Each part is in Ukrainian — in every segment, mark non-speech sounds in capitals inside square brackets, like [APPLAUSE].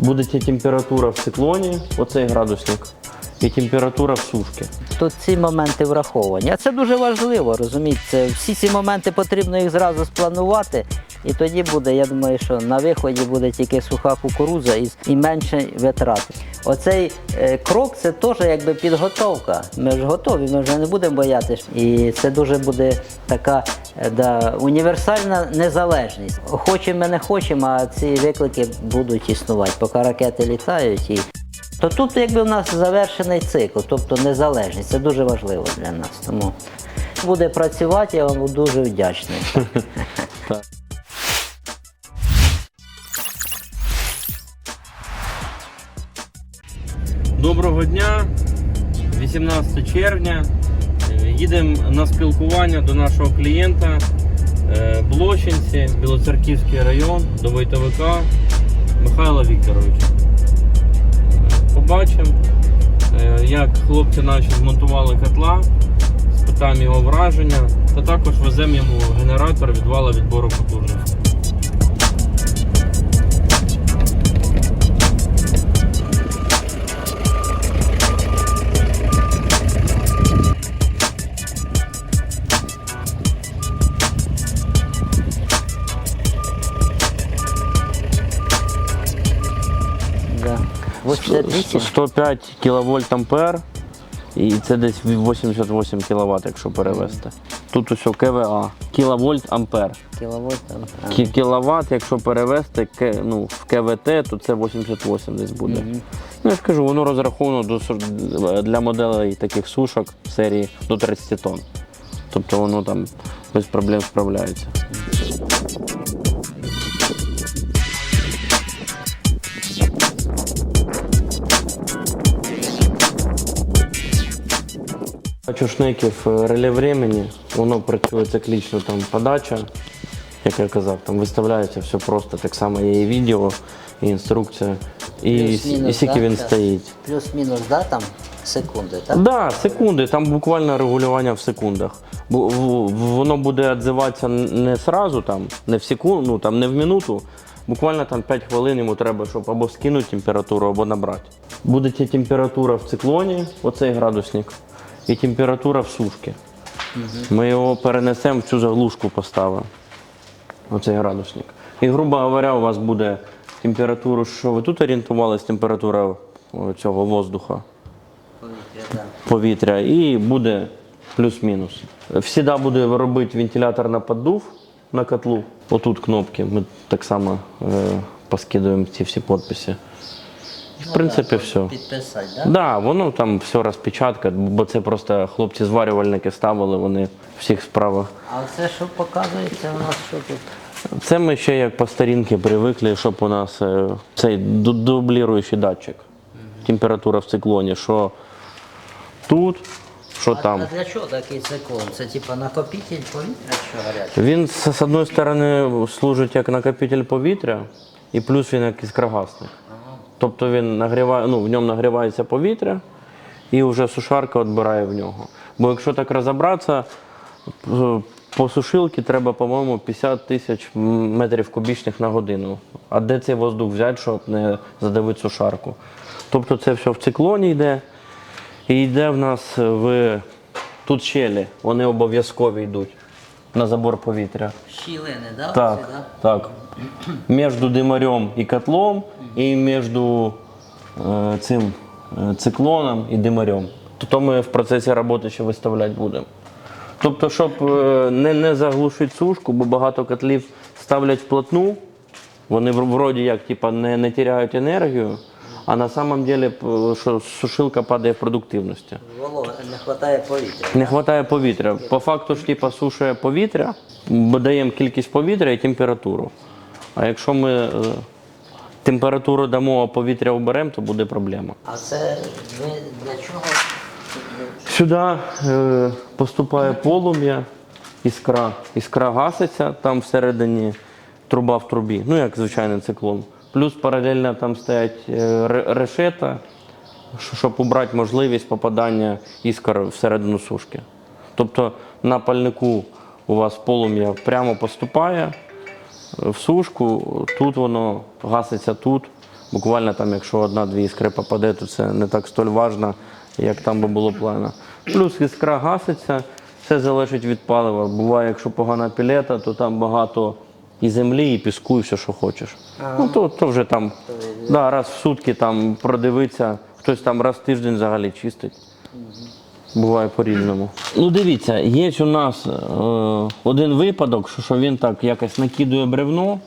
Буде температура в циклоні, оцей градусник, і температура в сушці. Тут ці моменти враховані. А це дуже важливо, розумієте? Всі ці моменти потрібно їх зразу спланувати. І тоді буде, я думаю, що на виході буде тільки суха кукурудза і, і менше витрат. Оцей е, крок це теж якби підготовка. Ми ж готові, ми вже не будемо боятися. І це дуже буде така е, да, універсальна незалежність. Хочемо, ми не хочемо, а ці виклики будуть існувати, поки ракети літають. І... То тут якби в нас завершений цикл, тобто незалежність. Це дуже важливо для нас. Тому буде працювати, я вам дуже вдячний. [LAUGHS] Доброго дня, 18 червня. Е, Їдемо на спілкування до нашого клієнта е, Блощинці, Білоцерківський район, до Войтовика Михайла Вікторовича. Побачимо, е, як хлопці наші змонтували котла, спитаємо його враження, та також веземо йому генератор від вала відбору потужності. 88? 105 кВт ампер і це десь 88 кВт, якщо перевести. Тут усе КВА, кВт ампер. кіловольт. там, а. Кі- Кіловат, якщо перевести ну, в КВТ, то це 88 десь буде. Ну, я ж кажу, воно розраховано до, для моделей таких сушок серії до 30 тонн. Тобто воно там без проблем справляється. Чушників е, реле времени, воно працює циклічно там подача, як я казав, там виставляється все просто, так само є і відео, і інструкція, і, і скільки да, він так? стоїть. Плюс-мінус, да, там секунди, так? Так, да, секунди, там буквально регулювання в секундах. Бо воно буде відзиватися не сразу, там, не в секунду, ну, там, не в минуту. Буквально там 5 хвилин йому треба, щоб або скинути температуру, або набрати. Буде температура в циклоні, оцей градусник, і температура в сушці. Ми його перенесемо в цю заглушку поставимо. Оцей градусник. І, грубо говоря, у вас буде температура, що ви тут орієнтувалися, температура цього воздуха Повітря, да. повітря і буде плюс-мінус. Всіда буде робити вентилятор на поддув на котлу. Отут кнопки. Ми так само е, поскидуємо ці всі підписи. І, в принципі, все. Підписати, Так, да? да, воно там все розпечатка, бо це просто хлопці зварювальники ставили, вони в всіх справах. А це що показується у нас, що тут? Це ми ще як по старінки привикли, щоб у нас е, цей ду- дубліруючий датчик. Температура в циклоні, що тут, що там. А для чого такий циклон? Це типа накопитель повітря, що гаряче? Він з з одної сторони служить як накопитель повітря, і плюс він як іскрогасник. Тобто він нагріває, ну, в ньому нагрівається повітря, і вже сушарка відбирає в нього. Бо якщо так розібратися, по сушилці треба, по-моєму, 50 тисяч метрів кубічних на годину. А де цей воздух взяти, щоб не задавити сушарку? Тобто це все в циклоні йде. І йде в нас в тут щелі, вони обов'язкові йдуть на забор повітря. Щілини, да? Так, так. Між димарем і котлом, і між е, цим е, циклоном і димарем. То ми в процесі роботи ще виставляти будемо. Тобто, щоб е, не, не заглушити сушку, бо багато котлів ставлять вплотну, вони вроді як типа, не, не теряють енергію, а на самом деле що сушилка падає в продуктивності. Волога, не вистачає повітря. Не вистачає повітря. По факту ж типа сушує повітря, бо даємо кількість повітря і температуру. А якщо ми температуру дамо, а повітря оберемо, то буде проблема. А це ви для чого? Сюди е, поступає полум'я, іскра. Іскра гаситься, там всередині труба в трубі, ну як звичайний циклон. Плюс паралельно там стоять е, решета, щоб убрати можливість попадання іскор всередину сушки. Тобто на пальнику у вас полум'я прямо поступає в сушку, тут воно гаситься тут, Буквально там, якщо одна-дві іскри попаде, то це не так столь важно, як там би було плано. Плюс іскра гаситься, все залежить від палива. Буває, якщо погана пілета, то там багато і землі, і піску, і все, що хочеш. Ну то, то вже там да, раз в сутки там продивиться, хтось там раз в тиждень взагалі чистить. Буває по-різному. Ну дивіться, є у нас е, один випадок, що, що він так якось накидує бревно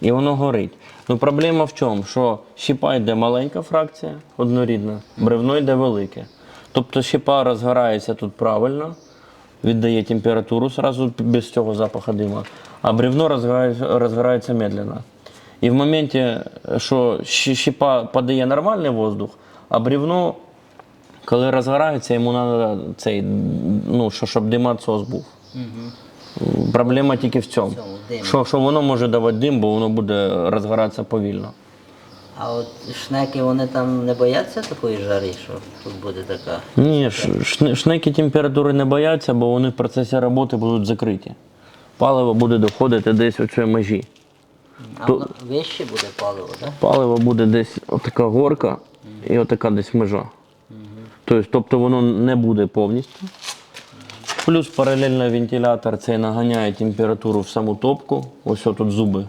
і воно горить. Ну проблема в чому? Що щіпа йде маленька фракція, однорідна, бревно йде велике. Тобто щіпа розгорається тут правильно, віддає температуру сразу без цього запаху дима, а бревно розгорається, розгорається медленно. І в моменті, що щ- щіпа подає нормальний воздух, а бревно коли розгорається, йому треба цей, ну, що, щоб димоотсос був. Проблема тільки в цьому. цьому. Що, що воно може давати дим, бо воно буде розгоратися повільно. А от шнеки вони там не бояться такої жари, що тут буде така. Ні, шне- шнеки температури не бояться, бо вони в процесі роботи будуть закриті. Паливо буде доходити десь у цій межі. А воно вище буде паливо, так? Паливо буде десь отака горка і отака десь межа. Тобто, воно не буде повністю. Плюс паралельно вентилятор цей наганяє температуру в саму топку. Ось тут зуби.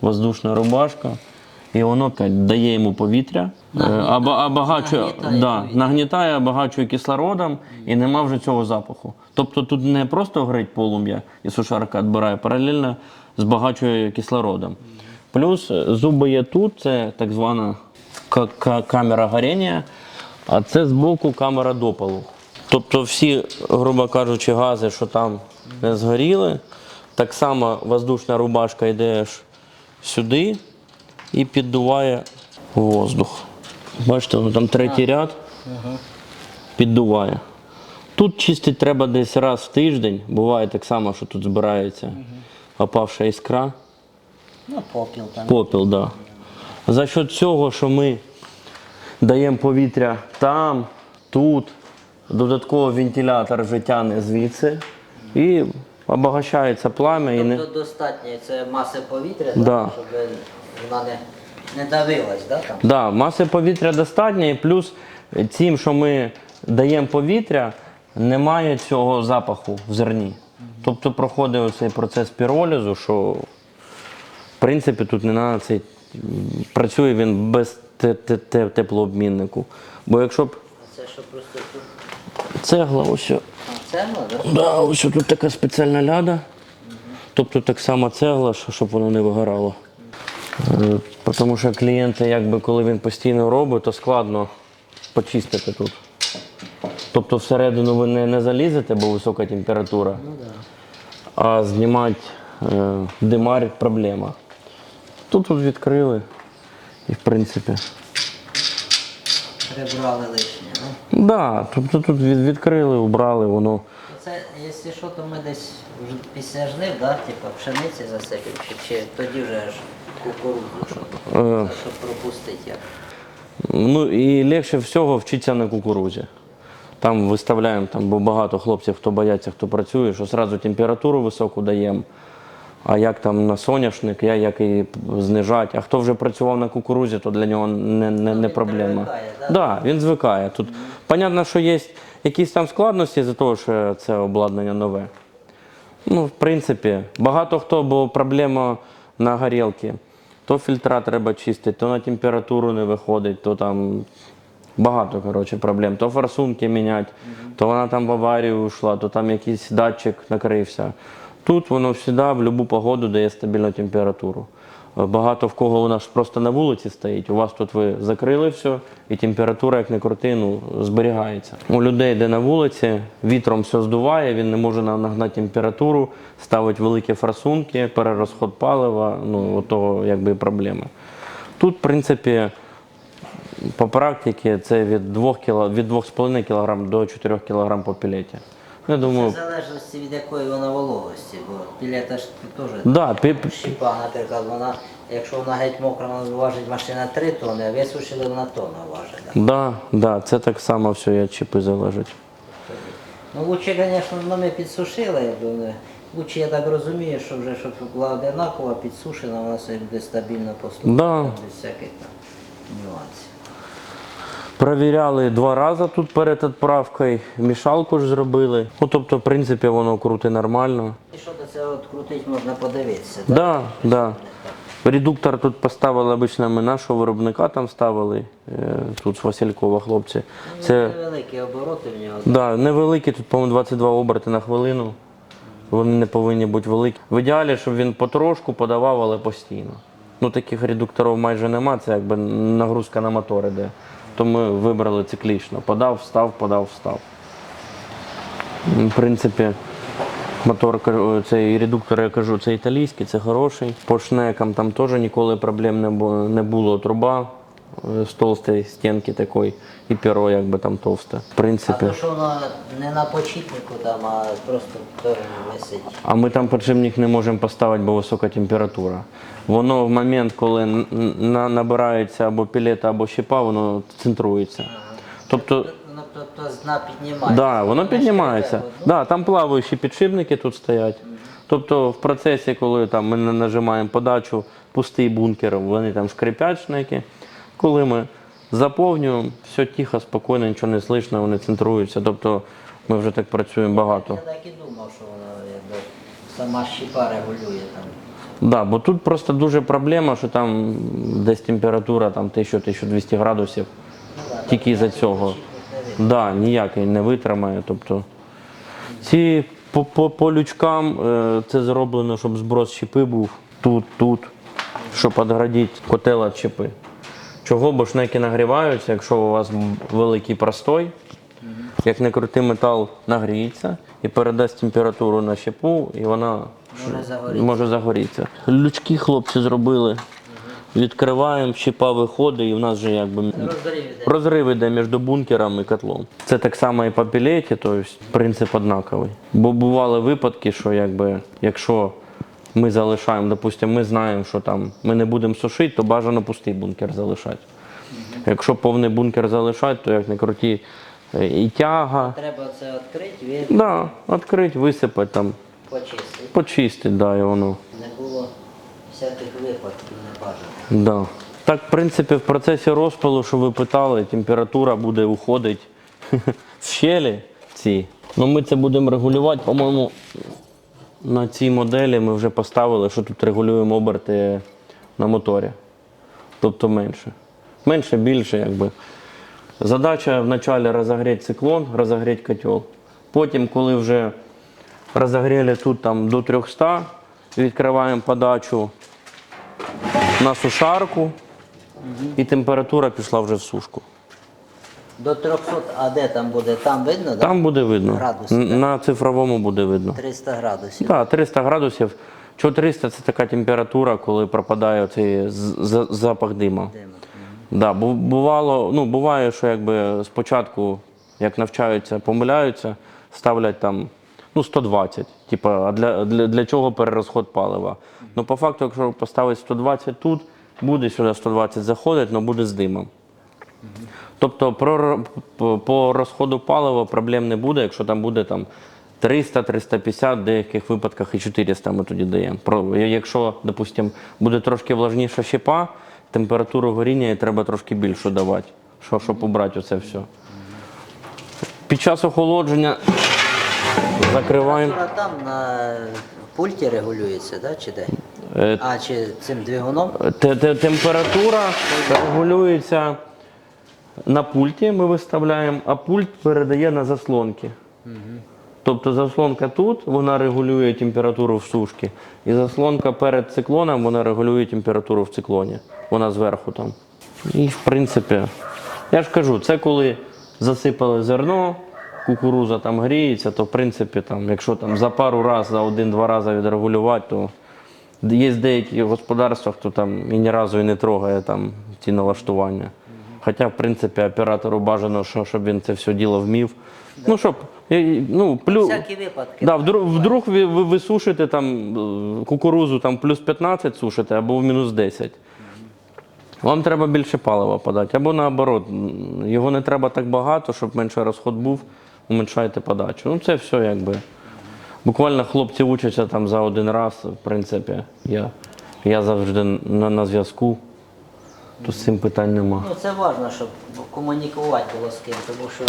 Воздушна рубашка. І воно дає йому повітря, е, обагачує, нагнітає да, нагнітає, обагачує кислородом і нема вже цього запаху. Тобто тут не просто горить полум'я і сушарка відбирає, паралельно збагачує кислородом. Плюс е, зуби є тут, це так звана ка- ка- камера горіння, а це збоку камера допалу. Тобто всі, грубо кажучи, гази, що там не згоріли, так само воздушна рубашка йде аж сюди і піддуває воздух. Бачите, ну, там третій ряд піддуває. Тут чистити треба десь раз в тиждень. Буває так само, що тут збирається опавша іскра. Ну, попіл там. Попіл, так. Да. За счет цього, що ми даємо повітря там, тут, додатково вентилятор вже тягне звідси і обогащається пламя. І не... Тобто достатньо це маси повітря, Да. так, щоб вона не, не давилась, да, там? Да, маси повітря достатньо, і плюс тим, що ми даємо повітря, немає цього запаху в зерні. Тобто проходить цей процес піролізу, що в принципі тут не треба цей. Працює він без теплообміннику. Бо якщо б Це що просто тут. цегла, ось, А це ну, да? да, ось тут така спеціальна ляда. Тобто так само цегла, щоб воно не вигорало. Е, Тому що клієнти, якби коли він постійно робить, то складно почистити тут. Тобто всередину ви не, не залізете, бо висока температура. А знімати е, димар проблема. Тут тут відкрили і в принципі. Прибрали лишнє, ну. Да, тобто тут від, відкрили, убрали, воно. Це, якщо що, то ми десь після жнив, да, типу пшениці засипемо, чи, чи тоді вже ж кукурудзу, щоб, Е, щоб пропустити як. Ну і легше всього вчитися на кукурузі. Там виставляємо, там, бо багато хлопців, хто бояться, хто працює, що одразу температуру високу даємо. А як там на соняшник, я як і знижати. А хто вже працював на кукурузі, то для нього не, не, не він проблема. привикає, да? да, він звикає. Тут понятно, що є якісь там складності з-за того, що це обладнання нове. Ну, в принципі, багато хто, бо проблема на горілки. То фільтра треба чистити, то на температуру не виходить, то там багато коротше, проблем. То форсунки міняти, то вона там в аварію йшла, то там якийсь датчик накрився. Тут воно завжди в будь-яку погоду дає стабільну температуру. Е, Багато в кого у нас просто на вулиці стоїть. У вас тут ви закрили все, і температура, як не крути, ну, зберігається. У людей, де на вулиці, вітром все здуває, він не може нагнати температуру, ставить великі форсунки, перерозход палива, ну, от того якби проблеми. Тут, в принципі, по практиці це від 2 кг, від 2,5 кг до 4 кг по пілеті. Я В думаю, залежності від якої вона вологості, бо пілета ж теж да, пі- щіпа, наприклад, вона, якщо вона геть мокра, вона важить машина 3 тонни, а висушили вона тонна важить. Да. да, да, це так само все від чіпи залежить. Ну лучше, звісно, ну, ми підсушили, якби ми Лучше я так розумію, що вже щоб була одинакова, підсушена, вона собі буде стабільно послухати, Да. без всяких там нюансів. Провіряли два рази тут перед відправкою, мішалку ж зробили. Ну, тобто, в принципі, воно крути нормально. І що до цього крутить, можна подивитися. Так, да, да. Редуктор тут поставили обично ми нашого виробника там ставили, е, тут з Василькова хлопці. Це Невеликі обороти в нього. да, невеликі, тут, по-моєму, 22 оберти на хвилину. Вони не повинні бути великі. В ідеалі, щоб він потрошку подавав, але постійно. Ну, таких редукторів майже нема, це якби нагрузка на мотор іде. То ми вибрали циклічно. Подав, встав, подав, встав. В принципі, мотор, цей редуктор, я кажу, це італійський, це хороший. По шнекам там теж ніколи проблем не було. Труба з толстої стінки такої, і перо якби там товсте. В А то, що воно не на почіпнику там, а просто то висить. А ми там підшипник не можемо поставити, бо висока температура. Воно в момент, коли на- набирається або пілета, або щепа, воно центрується. Тобто, Воно тобто з дна піднімається. да, воно піднімається. ну, Да, там плаваючі підшипники тут стоять. Тобто в процесі, коли там, ми на- нажимаємо подачу, пустий бункер, вони там шкрипять шнеки. Коли ми заповнюємо, все тихо, спокійно, нічого не слышно, вони центруються. Тобто ми вже так працюємо багато. Я так і думав, що воно якби сама щіпа регулює там. Да, бо тут просто дуже проблема, що там десь температура там 1000-1200 градусів. Ну, Тільки із-за цього. Да, ніякий не витримає. Тобто ці по, по, по лючкам е, це зроблено, щоб зброс щепи був тут, тут, щоб відградити котел від щепи. Чого, бо шнеки нагріваються, якщо у вас великий простой, як не крутий метал нагріється і передасть температуру на щепу, і вона Може загоріти. може загорітися. Лючки хлопці зробили. Відкриваємо, щепа виходить, і в нас вже якби Розрив іде. Між бункером і котлом. Це так само і по пілеті, тобто принцип однаковий. Бо бували випадки, що якби, якщо ми залишаємо, допустимо, ми знаємо, що там ми не будемо сушити, то бажано пустий бункер залишати. Якщо повний бункер залишати, то як не круті е, і тяга. Треба це відкрити, він Да, відкрити, висипати там, почистити. почистити, да, і воно. Не було всяких випадків не бажано. Да. Так, в принципі, в процесі розпалу, що ви питали, температура буде уходити [LAUGHS] з щелі ці. Ну, ми це будемо регулювати, по-моєму, на цій моделі ми вже поставили, що тут регулюємо оберти на моторі. Тобто менше. Менше, більше, якби. Задача вначале розогріти циклон, розогріти котел. Потім, коли вже розогріли тут там, до 300, відкриваємо подачу на сушарку, і температура пішла вже в сушку. До 300, а де там буде? Там видно, так? Там буде видно. Градуси, Н- На цифровому буде видно. 300 градусів. Так, 300 градусів. Чого 300 це така температура, коли пропадає цей запах дима. Дима. Да, бу- бувало, ну, буває, що якби спочатку, як навчаються, помиляються, ставлять там ну, 120. Типа, а для, для, для чого перерозход палива? Ну, по факту, якщо поставити 120 тут, буде сюди 120 заходить, але буде з димом. Тобто про, по, розходу палива проблем не буде, якщо там буде там 300, 350, в деяких випадках і 400 ми тоді даємо. Якщо, допустимо, буде трошки влажніша щепа, температуру горіння їй треба трошки більшу давати, що, щоб убрати оце все. Під час охолодження закриваємо. Там на пульті регулюється, да? чи де? Е, А, чи цим двигуном? Те- те- Температура регулюється на пульті, ми виставляємо, а пульт передає на заслонки. Тобто заслонка тут, вона регулює температуру в сушці, і заслонка перед циклоном вона регулює температуру в циклоні. Вона зверху там. І в принципі, я ж кажу, це коли засипали зерно, кукуруза там гріється, то в принципі, там, якщо там за пару разів, за один-два рази відрегулювати, то Є деякі господарства, хто там і ні разу і не трогає там ці налаштування. Хоча, в принципі, оператору бажано, що, щоб він це все діло вмів. Ну, щоб, і- ну, плю... Всякі випадки. да, вдруг, вдруг ви, ви, ви сушите там е, кукурузу там плюс 15 сушите або в мінус 10. Вам треба більше палива подати. Або наоборот, м, його не треба так багато, щоб менше розход був, уменшайте подачу. Ну, це все якби. Буквально хлопці учаться там за один раз, в принципі. Я, я завжди на, на зв'язку, то з цим питань нема. Ну це важливо, щоб комунікувати було з ким, тому що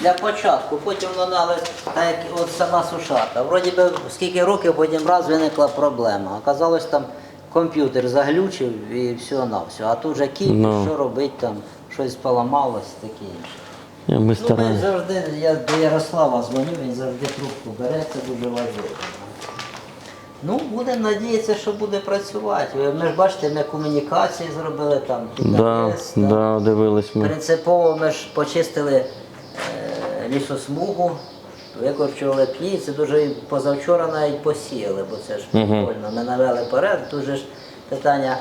для початку, потім воно так як от сама сушарка. Вроді би скільки років потім раз виникла проблема. Оказалось там комп'ютер заглючив і все на все. А тут вже кіп, Ну. що робити там, щось поламалось, таке інше. Я, ми Ну, ми завжди, я до Ярослава дзвоню, він завжди трубку бере, це дуже важливо. Ну, будемо надіятися, що буде працювати. Ми ж бачите, ми комунікації зробили там, Да, навіс, да, дивились ми. Принципово ми ж почистили е, лісосмугу, викорчували пні, це дуже позавчора навіть посіяли, бо це ж прикольно. Ми навели перед, дуже ж питання.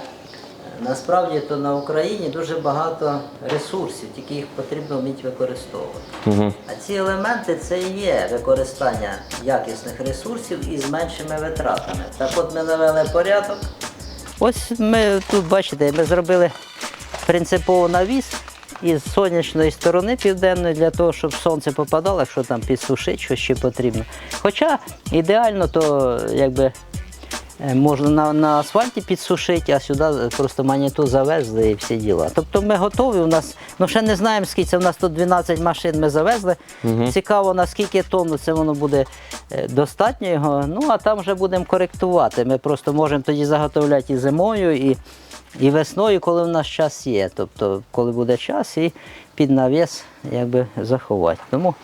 Насправді то на Україні дуже багато ресурсів, тільки їх потрібно вміти використовувати. Угу. А ці елементи це і є використання якісних ресурсів із меншими витратами. Так от ми навели порядок. Ось ми тут бачите, ми зробили принципово навіс із сонячної сторони південної для того, щоб сонце попадало, якщо там підсушити, що ще потрібно. Хоча ідеально, то якби. Е, Можна на, на асфальті підсушити, а сюди просто маніту завезли і всі діла. Тобто ми готові. У нас, ну ще не знаємо скільки. це. У нас тут 12 машин ми завезли. Цікаво, наскільки тонн це воно буде е, достатньо його. Ну а там вже будемо коректувати. Ми просто можемо тоді заготовляти і зимою, і, і весною, коли в нас час є. Тобто, коли буде час, і під навіс якби заховати. Тому,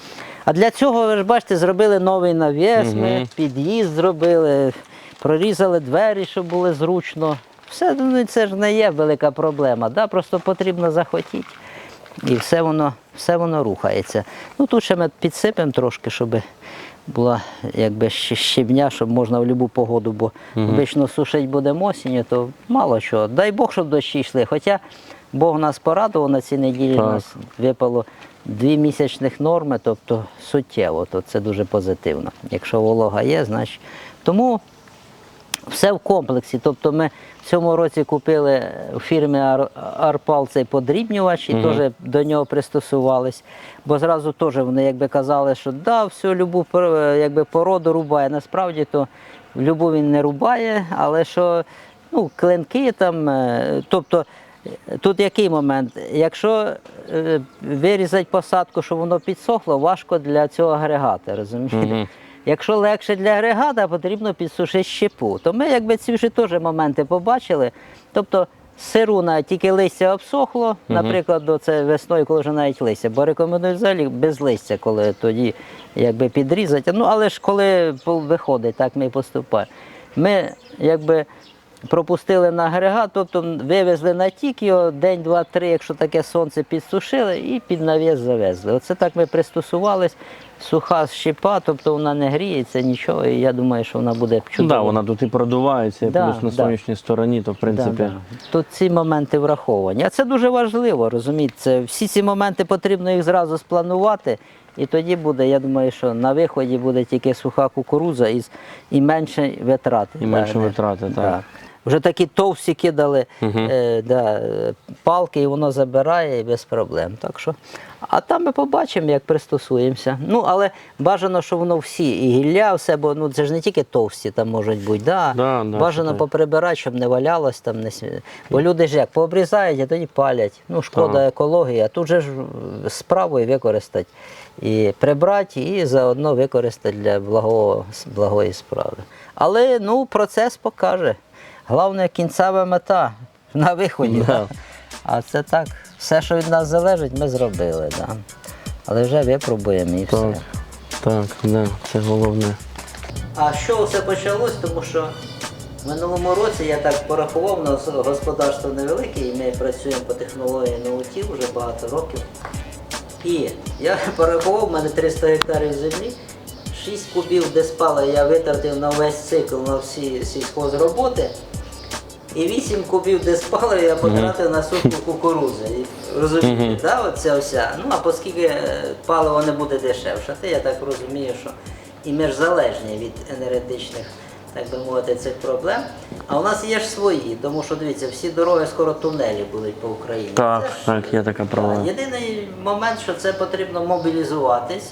а для цього, ви ж бачите, зробили новий навіс, ми під'їзд зробили, прорізали двері, щоб було зручно. Все ну, це ж не є велика проблема. Да? Просто потрібно захотіти. І все воно, все воно рухається. Ну тут ще ми підсипемо трошки, щоб була якби щебня, щоб можна в будь-яку погоду, бо обично сушить будемо осінню, то мало чого. Дай Бог, щоб дощі йшли. Хоча Бог нас порадував на цій неділі, Так. нас випало дві місячних норми, тобто суттєво, то це дуже позитивно. Якщо волога є, значить. Тому все в комплексі. Тобто ми в цьому році купили у фірмі Арпал цей подрібнювач і теж до нього пристосувались. Бо зразу теж вони якби казали, що да, всю любу якби, породу рубає. Насправді то любу він не рубає, але що ну, клинки там, е, тобто. Тут який момент? Якщо е, вирізати посадку, щоб воно підсохло, важко для цього агрегата, розумієте? Якщо легше для агрегата, потрібно підсушити щепу. То ми якби ці вже теж моменти побачили. Тобто сируна тільки листя обсохло, наприклад, до це весною, коли вже навіть листя, бо рекомендую взагалі без листя, коли тоді якби підрізати. Ну але ж коли виходить, так ми і поступаємо. Ми якби пропустили на агрегат, тобто вивезли на тік його день, два, три, якщо таке сонце підсушили, і під навіс завезли. Оце так ми пристосувались. Суха щепа, тобто вона не гріється, нічого, і я думаю, що вона буде чудово. да, вона тут і продувається, і Да, плюс на да. сонячній стороні, то в принципі. да. Тут ці моменти враховані. А це дуже важливо, розумієте? Всі ці моменти потрібно їх зразу спланувати. І тоді буде, я думаю, що на виході буде тільки суха кукуруза із, і менше витрати. І менше витрати, так. Да. Вже такі товсті кидали е, да, палки, і воно забирає і без проблем. Так що, а там ми побачимо, як пристосуємося. Ну, але бажано, щоб воно всі, і гілля, все, бо ну, це ж не тільки товсті там можуть бути. Да? Да, да, бажано так. поприбирати, щоб не валялось там. Не... Бо люди ж як пообрізають, а тоді палять. Ну, шкода екології, а тут же ж е, справою використати. І прибрати, і заодно використати для благого, благої справи. Але ну, процес покаже. Головне кінцева мета на виході. Да. А це так, все, що від нас залежить, ми зробили. Да. Але вже випробуємо і Так, все. так, да, це головне. А що все почалось? Тому що в минулому році я так порахував, у нас господарство невелике, і ми працюємо по технології наутів вже багато років. І я [LAUGHS] порахував, в мене 300 гектарів землі, 6 кубів диспала я витратив на весь цикл на всі сільхозроботи. І 8 кубів диспала я потратив на сутку кукурузи. Розумієте, да, оця вся. Ну а оскільки паливо не буде дешевше, то я так розумію, що і ми ж залежні від енергетичних, так би мовити, цих проблем. А у нас є ж свої, тому що дивіться, всі дороги скоро тунелі будуть по Україні. Так, Це ж, так, є така проблема. Єдиний момент, що це потрібно мобілізуватись,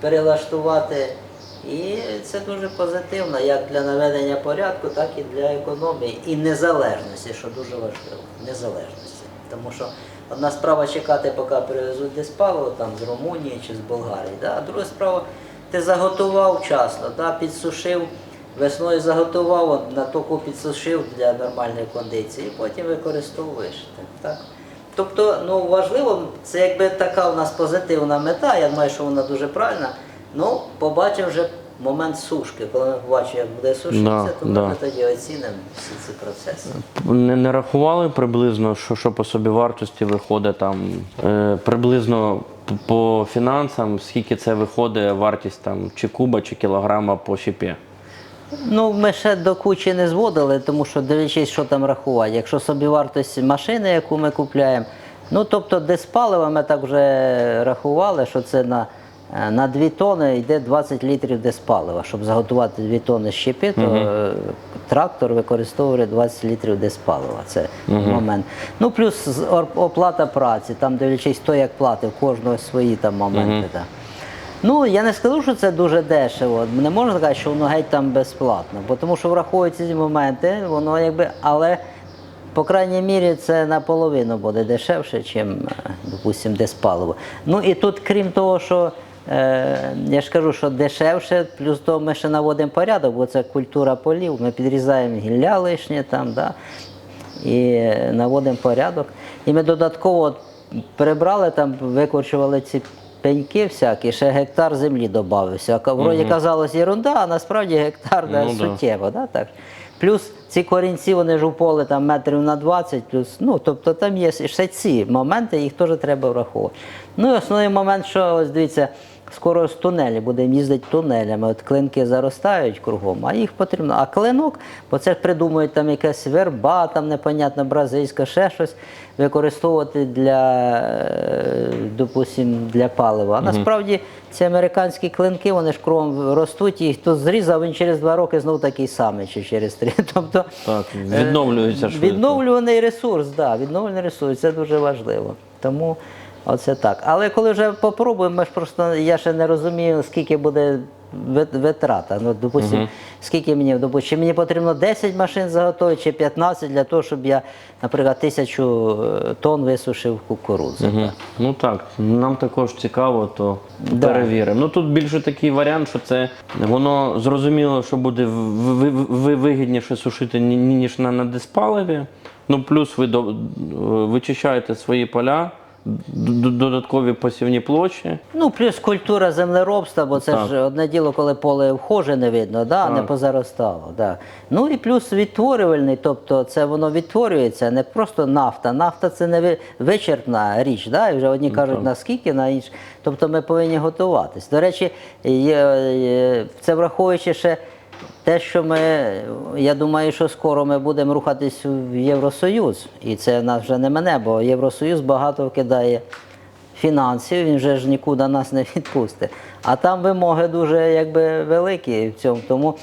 перелаштувати І це дуже позитивно, як для наведення порядку, так і для економії і незалежності, що дуже важливо. Незалежності. Тому що одна справа чекати, поки привезуть десь паливо там з Румунії чи з Болгарії. Да? А друга справа, ти заготував вчасно, да? підсушив, весною заготував, на току підсушив для нормальної кондиції, і потім використовуєш. Так? Тобто, ну важливо, це якби така у нас позитивна мета, я думаю, що вона дуже правильна. Ну, побачимо вже момент сушки. Коли ми побачимо, як буде сушитися, Да, то ми да. вже тоді оцінимо всі ці процеси. Не, не рахували приблизно, що, що по собі вартості виходить там е, приблизно по фінансам, скільки це виходить вартість там чи куба, чи кілограма по щепі? Ну, ми ще до кучі не зводили, тому що дивлячись, що там рахувати. Якщо собівартість машини, яку ми купляємо, ну тобто десь палива ми так вже рахували, що це на, на 2 тони йде 20 літрів десь палива. Щоб заготувати 2 тони щепи, то е, трактор використовує 20 літрів десь палива. Це момент. Ну плюс оплата праці, там дивлячись, хто як платив, кожного свої там моменти. да. Ну, я не скажу, що це дуже дешево. Не можна сказати, що воно геть там безплатно, бо тому що враховуються ці моменти, воно якби, але по крайній мірі це наполовину буде дешевше, ніж, допустимо, десь паливо. Ну і тут, крім того, що е, я ж кажу, що дешевше, плюс того ми ще наводимо порядок, бо це культура полів, ми підрізаємо гілля лишнє там, да, і наводимо порядок. І ми додатково прибрали там, викорчували ці пеньки всякі, ще гектар землі додався. Вроді казалось ерунда, а насправді гектар Ну, да. суттєво. Да, так. Плюс ці корінці, вони ж у поле там метрів на 20, плюс, ну, тобто там є ще ці моменти, їх теж треба враховувати. Ну і основний момент, що ось дивіться, скоро з тунелі будемо їздити тунелями. От клинки заростають кругом, а їх потрібно. А клинок, бо це ж придумують там якась верба, там непонятна бразильська, ще щось використовувати для, е, допустим, для палива. А насправді ці американські клинки, вони ж кругом ростуть, і хто зрізав, він через два роки знов такий самий, чи через три. [LAUGHS] Тобто Так, е, відновлюється швидко. Відновлюваний ресурс, да, відновлюваний ресурс, це дуже важливо. Тому оце так. Але коли вже попробуємо, ми ж просто я ще не розумію, скільки буде витрата. Ну, допустим, скільки мені, допустим, чи мені потрібно 10 машин заготовити, чи 15 для того, щоб я, наприклад, тисячу е, тонн висушив кукурудзу. Мгм. Ну так, нам також цікаво, то Да. перевіримо. Ну тут більше такий варіант, що це воно зрозуміло, що буде вигідніше сушити, ні- ні- ніж на, на диспаливі. Ну плюс ви до, вичищаєте свої поля, додаткові посівні площі. Ну, плюс культура землеробства, бо це Так. ж одне діло, коли поле вхоже не видно, да, а не позаростало. Да. Ну і плюс відтворювальний, тобто це воно відтворюється, не просто нафта. Нафта це не вичерпна річ. Да? І вже одні кажуть, наскільки, на інші. Тобто ми повинні готуватись. До речі, це враховуючи ще. Те, що ми, я думаю, що скоро ми будемо рухатись в Євросоюз, і це нас вже не мене, бо Євросоюз багато вкидає фінансів, він вже ж нікуди нас не відпустить. А там вимоги дуже якби, великі в цьому. Тому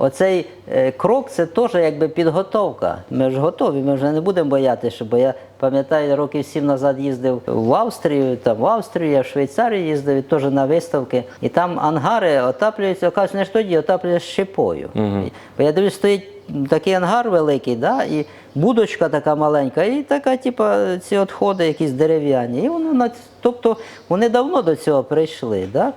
оцей е, крок це теж якби підготовка. Ми ж готові, ми вже не будемо боятися, бо я пам'ятаю, років сім назад їздив в Австрію, там в Австрію, я в Швейцарію їздив теж на виставки. І там ангари отаплюються, оказується, не ж тоді, отаплюються щепою. Бо я дивлюсь, стоїть такий ангар великий, да, і будочка така маленька, і така, типа, ці відходи якісь дерев'яні. І воно тобто вони давно до цього прийшли. Да?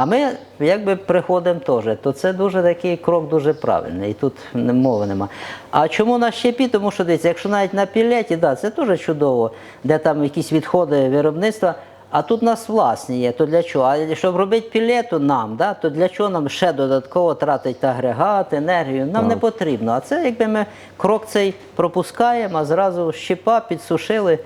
А ми якби приходимо теж. То це дуже такий крок дуже правильний. І тут мови нема. А чому на щепі? Тому що дивіться, якщо навіть на пілеті, да, це теж чудово, де там якісь відходи виробництва. А тут у нас власні є, то для чого? А щоб робити пілету нам, да, то для чого нам ще додатково тратити агрегат, енергію? Нам не потрібно. А це якби ми крок цей пропускаємо, а зразу щепа підсушили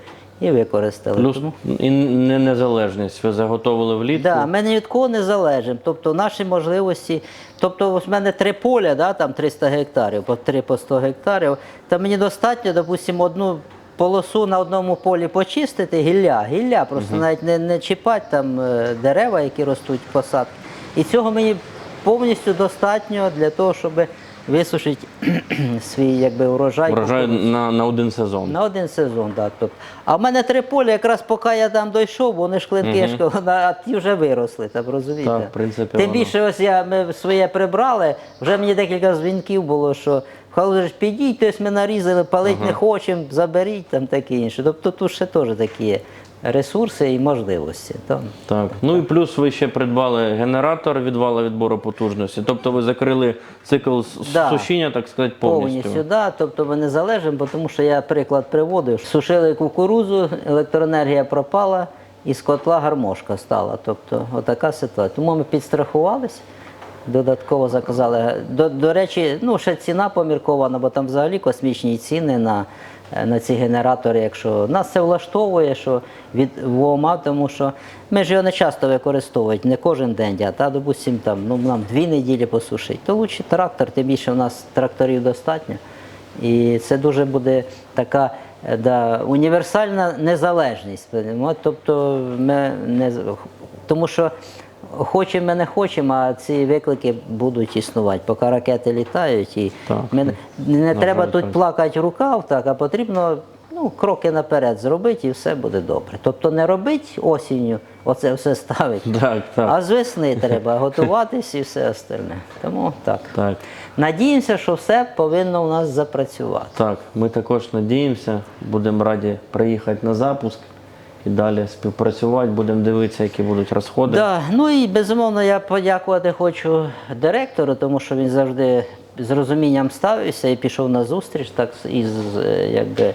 і використали. Плюс і не- незалежність. Ви заготовили влітку. Да, ми ні від кого не залежимо. Тобто наші можливості. Тобто, ось в мене три поля, да, там 300 гектарів, по 3 по 100 гектарів. Та мені достатньо, допустимо, одну полосу на одному полі почистити, гілля, гілля, просто навіть не, не чіпати там е, дерева, які ростуть посадки. І цього мені повністю достатньо для того, щоб висушить [CLEARS THROAT] свій якби, урожай. Врожай на, на один сезон. На один сезон, так. Тобто. А в мене три поля, якраз поки я там дійшов, вони ж клинки, на- а ті вже виросли, там розумієте? Так, в принципі, Тим воно. більше ось я ми своє прибрали, вже мені декілька дзвінків було, що Хай ж підіть, тобто ми нарізали, палить не хочемо, заберіть там таке інше. Тобто тут ще теж такі є ресурси і можливості. Там. Так. Ну і плюс ви ще придбали генератор від вала відбору потужності. Тобто ви закрили цикл Да. сушіння, так сказати, повністю. Повністю, да, тобто ми не залежимо, тому що я приклад приводив. Сушили кукурузу, електроенергія пропала, і з котла гармошка стала. Тобто, отака ситуація. Тому ми підстрахувалися, додатково заказали. До, до речі, ну ще ціна поміркована, бо там взагалі космічні ціни на, на ці генератори. Якщо нас це влаштовує, що від ВОМА, тому що ми ж його не часто використовують, не кожен день, а та, допустим, там, ну, нам дві неділі посушить, то лучше трактор, тим більше у нас тракторів достатньо. І це дуже буде така е, да, універсальна незалежність. Тобто ми не тому що хочемо, ми не хочемо, а ці виклики будуть існувати, поки ракети літають. І Так. ми, не- На треба жаль, тут так. плакати рукав, так, а потрібно ну, кроки наперед зробити і все буде добре. Тобто не робити осінню, оце все ставити. [LAUGHS] Так, так. А з весни треба готуватись і все остальне. Тому так. Так. Надіємося, що все повинно у нас запрацювати. Так, ми також надіємося, будемо раді приїхати на запуск і далі співпрацювати, будемо дивитися, які будуть розходи. Да, ну і безумовно я подякувати хочу директору, тому що він завжди з розумінням ставився і пішов на зустріч так із якби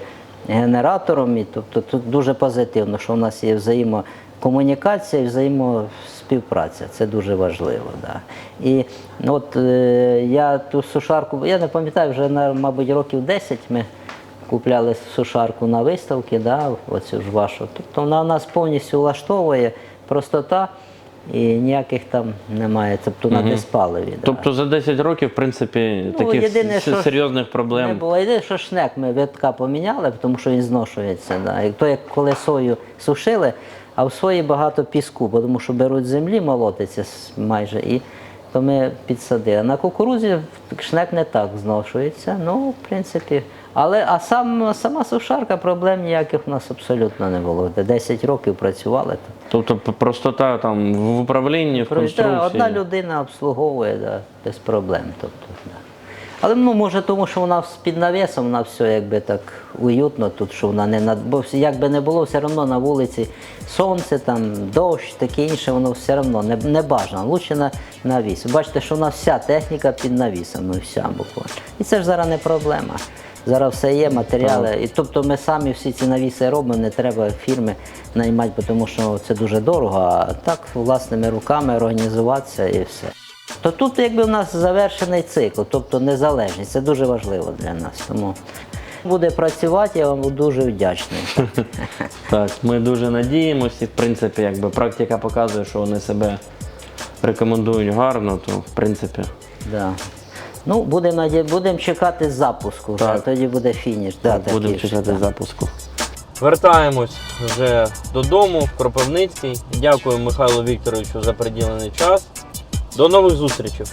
генератором. І тобто тут дуже позитивно, що у нас є взаємокомунікація і взаємоспівпраця. Це дуже важливо. Да. І ну, от е, я ту сушарку, я не пам'ятаю, вже мабуть, років 10 ми купляли сушарку на виставки, да, оцю ж вашу. Тобто вона нас повністю влаштовує простота і ніяких там немає, тобто на диспаливі. Да. Тобто за 10 років, в принципі, Ну, таких єдине, с- що серйозних Не проблем. було єдине, що шнек ми витка поміняли, тому що він зношується. Да. І то як коли сою сушили, а в сої багато піску, бо тому що беруть з землі, молотиться с- майже. І то ми підсадили. На кукурузі шнек не так зношується. Ну, в принципі. Але а сам, сама сушарка проблем ніяких у нас абсолютно не було. Де 10 років працювали. То. Тобто простота там в управлінні, в конструкції. да, одна людина обслуговує да, без проблем. Тобто, да. Але ну, може тому, що вона з під навісом, вона все якби так уютно тут, що вона не над. Бо як би не було, все одно на вулиці сонце, там, дощ, таке інше, воно все одно не, не бажано. Лучше на навіс. Бачите, що у нас вся техніка під навісом, ну вся буквально. І це ж зараз не проблема. Зараз все є, матеріали. І тобто ми самі всі ці навіси робимо, не треба фірми наймати, тому що це дуже дорого, а так власними руками організуватися і все. То тут якби в нас завершений цикл, тобто незалежність. Це дуже важливо для нас. Тому буде працювати, я вам дуже вдячний. [LAUGHS] Так, ми дуже надіємося, і в принципі, якби практика показує, що вони себе рекомендують гарно, то в принципі. Да. Ну, будемо будем чекати запуску, вже, Так. тоді буде фініш. Да, такий Будемо ж, чекати да. запуску. Вертаємось вже додому в Кропивницький. Дякую Михайлу Вікторовичу за приділений час. До нових зустрічей!